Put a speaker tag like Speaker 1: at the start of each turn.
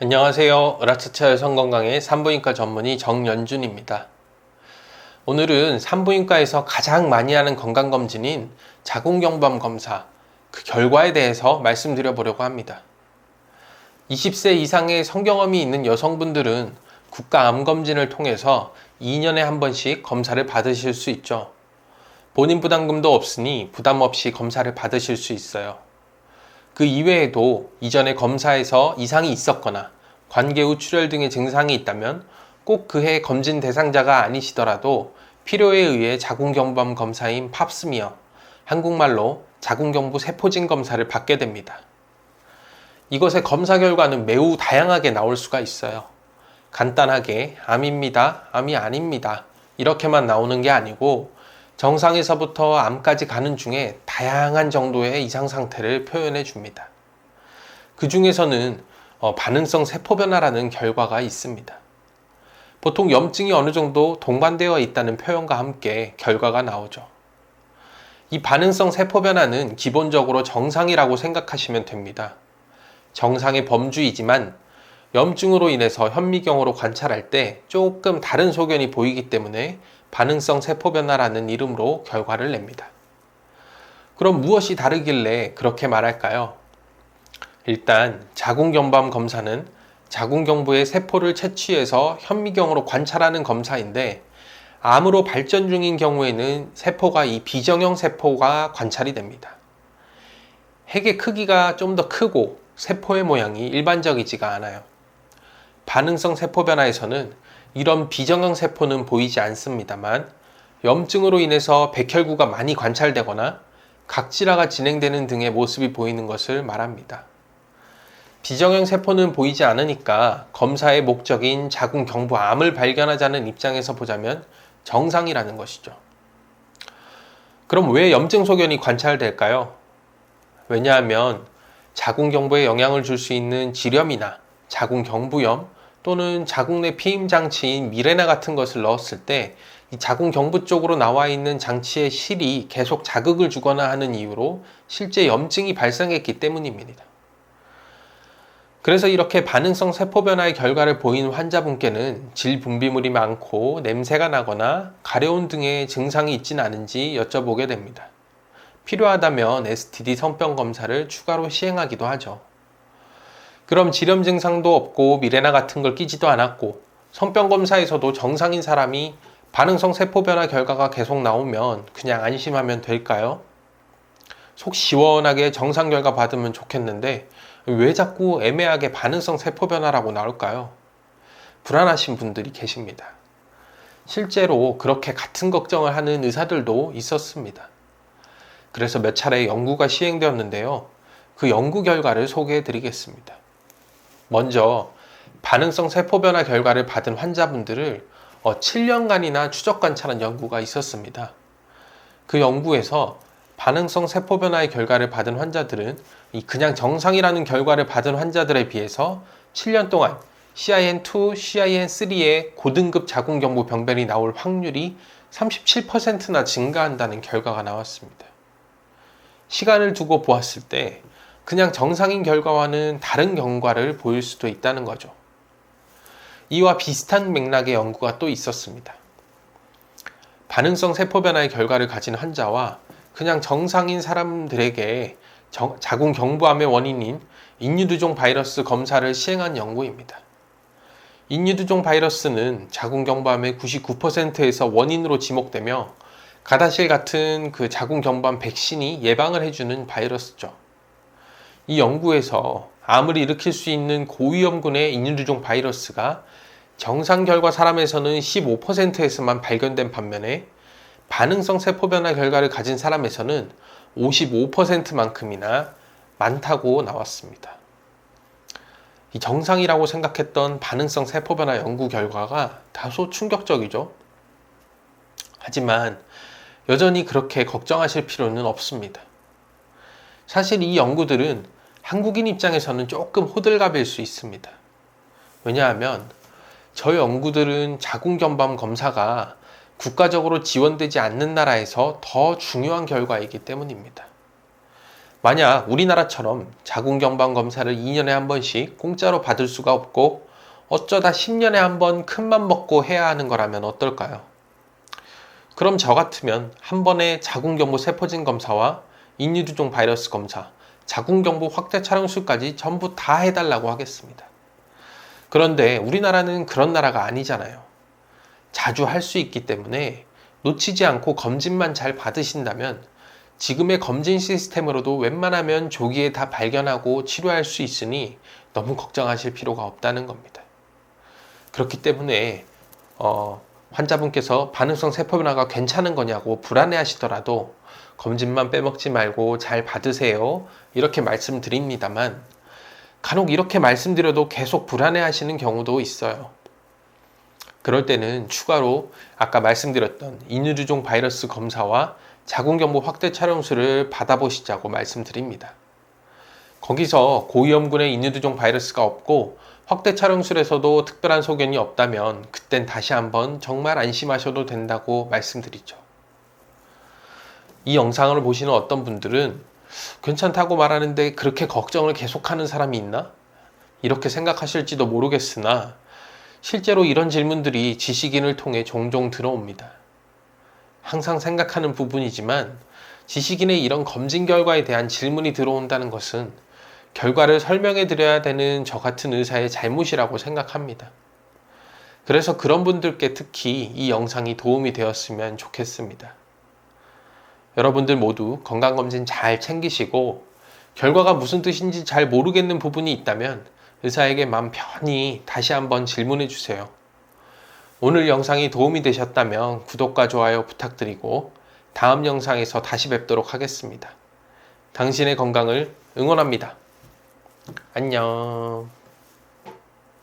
Speaker 1: 안녕하세요. 으라차차 여성건강의 산부인과 전문의 정연준입니다. 오늘은 산부인과에서 가장 많이 하는 건강검진인 자궁경부암 검사, 그 결과에 대해서 말씀드려 보려고 합니다. 20세 이상의 성경험이 있는 여성분들은 국가암검진을 통해서 2년에 한 번씩 검사를 받으실 수 있죠. 본인 부담금도 없으니 부담 없이 검사를 받으실 수 있어요. 그 이외에도 이전에 검사에서 이상이 있었거나 관계 후 출혈 등의 증상이 있다면 꼭 그해 검진 대상자가 아니시더라도 필요에 의해 자궁경부암 검사인 팝스미어, 한국말로 자궁경부 세포진 검사를 받게 됩니다. 이것의 검사 결과는 매우 다양하게 나올 수가 있어요. 간단하게 암입니다, 암이 아닙니다. 이렇게만 나오는 게 아니고 정상에서부터 암까지 가는 중에 다양한 정도의 이상 상태를 표현해 줍니다. 그 중에서는 어, 반응성 세포 변화라는 결과가 있습니다. 보통 염증이 어느 정도 동반되어 있다는 표현과 함께 결과가 나오죠. 이 반응성 세포 변화는 기본적으로 정상이라고 생각하시면 됩니다. 정상의 범주이지만 염증으로 인해서 현미경으로 관찰할 때 조금 다른 소견이 보이기 때문에 반응성 세포 변화라는 이름으로 결과를 냅니다. 그럼 무엇이 다르길래 그렇게 말할까요? 일단 자궁경부암 검사는 자궁경부의 세포를 채취해서 현미경으로 관찰하는 검사인데 암으로 발전 중인 경우에는 세포가 이 비정형 세포가 관찰이 됩니다. 핵의 크기가 좀 더 크고 세포의 모양이 일반적이지가 않아요. 반응성 세포 변화에서는 이런 비정형 세포는 보이지 않습니다만 염증으로 인해서 백혈구가 많이 관찰되거나 각질화가 진행되는 등의 모습이 보이는 것을 말합니다. 비정형 세포는 보이지 않으니까 검사의 목적인 자궁 경부암을 발견하자는 입장에서 보자면 정상이라는 것이죠. 그럼 왜 염증 소견이 관찰될까요? 왜냐하면 자궁 경부에 영향을 줄 수 있는 지렴이나 자궁 경부염 또는 자궁 내 피임 장치인 미레나 같은 것을 넣었을 때 이 자궁 경부 쪽으로 나와 있는 장치의 실이 계속 자극을 주거나 하는 이유로 실제 염증이 발생했기 때문입니다. 그래서 이렇게 반응성 세포 변화의 결과를 보인 환자분께는 질 분비물이 많고 냄새가 나거나 가려운 등의 증상이 있진 않은지 여쭤보게 됩니다. 필요하다면 STD 성병 검사를 추가로 시행하기도 하죠. 그럼 지렴 증상도 없고 미레나 같은 걸 끼지도 않았고 성병 검사에서도 정상인 사람이 반응성 세포 변화 결과가 계속 나오면 그냥 안심하면 될까요? 속 시원하게 정상 결과 받으면 좋겠는데 왜 자꾸 애매하게 반응성 세포 변화라고 나올까요? 불안하신 분들이 계십니다. 실제로 그렇게 같은 걱정을 하는 의사들도 있었습니다. 그래서 몇 차례 연구가 시행되었는데요. 그 연구 결과를 소개해 드리겠습니다. 먼저 반응성 세포 변화 결과를 받은 환자분들을 7년간이나 어, 추적 관찰한 연구가 있었습니다. 그 연구에서 반응성 세포 변화의 결과를 받은 환자들은 그냥 정상이라는 결과를 받은 환자들에 비해서 7년 동안 CIN2, CIN3의 고등급 자궁경부 병변이 나올 확률이 37%나 증가한다는 결과가 나왔습니다. 시간을 두고 보았을 때 그냥 정상인 결과와는 다른 경과를 보일 수도 있다는 거죠. 이와 비슷한 맥락의 연구가 또 있었습니다. 반응성 세포 변화의 결과를 가진 환자와 그냥 정상인 사람들에게 자궁 경부암의 원인인 인유두종 바이러스 검사를 시행한 연구입니다. 인유두종 바이러스는 자궁 경부암의 99%에서 원인으로 지목되며 가다실 같은 그 자궁 경부암 백신이 예방을 해주는 바이러스죠. 이 연구에서 암을 일으킬 수 있는 고위험군의 인유두종 바이러스가 정상 결과 사람에서는 15%에서만 발견된 반면에 반응성 세포 변화 결과를 가진 사람에서는 55%만큼이나 많다고 나왔습니다. 이 정상이라고 생각했던 반응성 세포 변화 연구 결과가 다소 충격적이죠. 하지만 여전히 그렇게 걱정하실 필요는 없습니다. 사실 이 연구들은 한국인 입장에서는 조금 호들갑일 수 있습니다. 왜냐하면 저 연구들은 자궁경부암 검사가 국가적으로 지원되지 않는 나라에서 더 중요한 결과이기 때문입니다. 만약 우리나라처럼 자궁경부암 검사를 2년에 한 번씩 공짜로 받을 수가 없고 어쩌다 10년에 한 번 큰맘 먹고 해야 하는 거라면 어떨까요? 그럼 저 같으면 한 번에 자궁경부 세포진 검사와 인유두종 바이러스 검사, 자궁경부 확대 촬영술까지 전부 다 해달라고 하겠습니다. 그런데 우리나라는 그런 나라가 아니잖아요. 자주 할 수 있기 때문에 놓치지 않고 검진만 잘 받으신다면 지금의 검진 시스템으로도 웬만하면 조기에 다 발견하고 치료할 수 있으니 너무 걱정하실 필요가 없다는 겁니다. 그렇기 때문에 어, 환자분께서 반응성 세포 변화가 괜찮은 거냐고 불안해 하시더라도 검진만 빼먹지 말고 잘 받으세요. 이렇게 말씀드립니다만 간혹 이렇게 말씀드려도 계속 불안해 하시는 경우도 있어요. 그럴 때는 추가로 아까 말씀드렸던 인유두종 바이러스 검사와 자궁경부 확대 촬영술을 받아보시자고 말씀드립니다. 거기서 고위험군의 인유두종 바이러스가 없고 확대 촬영술에서도 특별한 소견이 없다면 그땐 다시 한번 정말 안심하셔도 된다고 말씀드리죠. 이 영상을 보시는 어떤 분들은 괜찮다고 말하는데 그렇게 걱정을 계속하는 사람이 있나? 이렇게 생각하실지도 모르겠으나 실제로 이런 질문들이 지식인을 통해 종종 들어옵니다. 항상 생각하는 부분이지만 지식인의 이런 검진 결과에 대한 질문이 들어온다는 것은 결과를 설명해 드려야 되는 저 같은 의사의 잘못이라고 생각합니다. 그래서 그런 분들께 특히 이 영상이 도움이 되었으면 좋겠습니다. 여러분들 모두 건강검진 잘 챙기시고 결과가 무슨 뜻인지 잘 모르겠는 부분이 있다면 의사에게 마음 편히 다시 한번 질문해 주세요. 오늘 영상이 도움이 되셨다면 구독과 좋아요 부탁드리고 다음 영상에서 다시 뵙도록 하겠습니다. 당신의 건강을 응원합니다. 안녕.